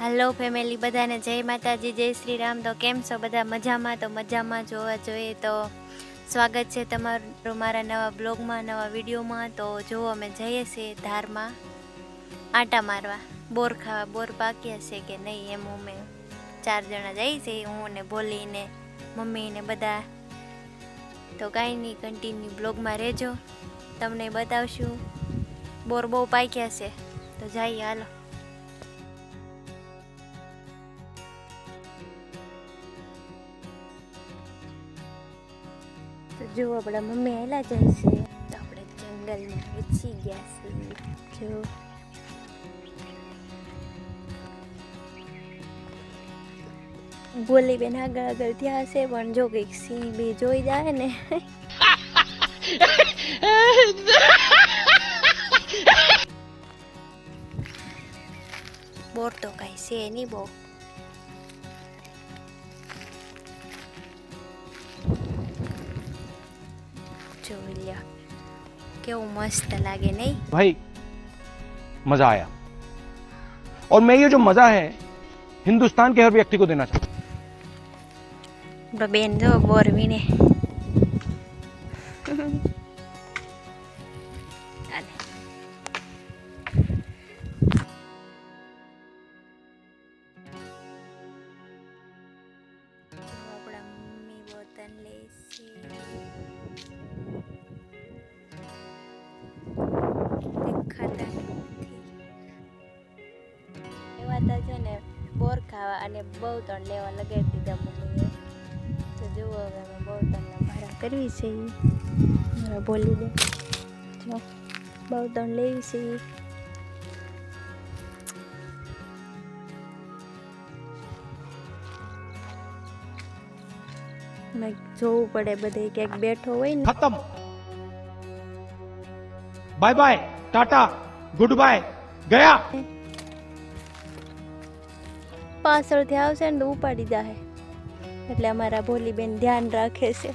હાલો family બધાને જય માતાજી, જય શ્રી રામ. તો કેમ છો બધા? મજામાં? તો મજામાં જોવા જોઈએ. તો સ્વાગત છે તમારું મારા નવા બ્લોગમાં, નવા વિડીયોમાં. તો જોવો અમે જઈએ છીએ ધારમાં આટા મારવા. બોર ખાવા. બોર પાક્યા છે કે નહીં એમ અમે ચાર જણા જઈએ છીએ, હું ને બોલીને મમ્મીને બધા. તો કાંઈ નહીં કન્ટિન્યુ બ્લોગમાં રહેજો. તમને બતાવશું. બોર બહુ પાક્યા છે. તો જઈએ, હાલો. તો જો આપણા મમ્મી આવેલા જાય છે. તો આપણે જંગલમાં ઘૂસી ગયા છીએ જો. બોલી બેન આગળ આગળ થયા હશે, પણ જો કંઈક સિંહ બી જોઈ જાય ને. બોર તો કઈ છે નહીં બહુ. જોઈ લ્યો કેવું મસ્ત લાગે નહીં भाई मजा आया और मैं ये जो मजा है हिंदुस्तान के हर व्यक्ति को देना चाहता हूँ આપણો બેન જો બોર વીને ચાલે. તો આપણા મમ્મી બોતલ લે છે અને બહુ ત્રણ લેવા લગાવી દીધા મમ્મીએ. તો જુઓ હવે અમે બહુ ત્રણના ભાડા કરવી છે મારા બોલી દે જો બહુ ત્રણ લેવી છે જોવું પડે બધે ક્યાંક બેઠો હોય ને. ખતમ. Bye bye, Tata, good bye, ગયા. પાછળથી આવશે ને ઉપાડી જાહે. એટલે અમારા ભોલીબેન ધ્યાન રાખે છે.